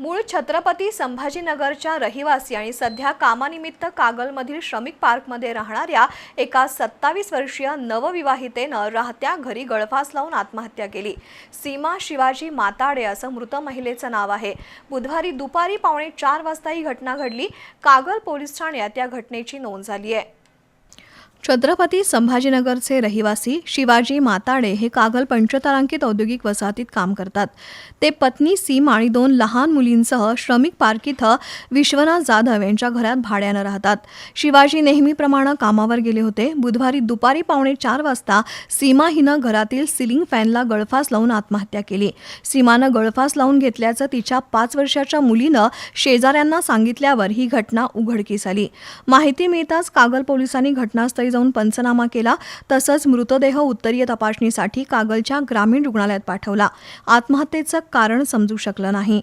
मूळ छत्रपती संभाजीनगरच्या रहिवासी आणि सध्या कामानिमित्त कागलमधील श्रमिक पार्कमध्ये राहणाऱ्या एका सत्तावीस वर्षीय नवविवाहितेनं राहत्या घरी गळफास लावून आत्महत्या केली. सीमा शिवाजी माताडे असं मृत महिलेचं नाव आहे. बुधवारी दुपारी पावणे चार वाजता ही घटना घडली. कागल पोलीस ठाण्यात या घटनेची नोंद झाली आहे. छत्रपती संभाजीनगरचे रहिवासी शिवाजी माताडे हे कागल पंचतारांकित औद्योगिक वसाहतीत काम करतात. ते पत्नी सीम आणि दोन लहान मुलींसह श्रमिक पार्क इथं विश्वनाथ जाधव यांच्या घरात भाड्यानं राहतात. शिवाजी नेहमीप्रमाणे कामावर गेले होते. बुधवारी दुपारी पावणे चार वाजता सीमा हिनं घरातील सिलिंग फॅनला गळफास लावून आत्महत्या केली. सीमानं गळफास लावून घेतल्याचं तिच्या पाच वर्षाच्या मुलीनं शेजाऱ्यांना सांगितल्यावर ही घटना उघडकीस आली. माहिती मिळताच कागल पोलिसांनी घटनास्थळी जाऊन पंचनामा केला. तसंच मृतदेह उत्तरीय तपासणीसाठी कागलच्या ग्रामीण रुग्णालयात पाठवला. आत्महत्येचं कारण समजू शकलं नाही.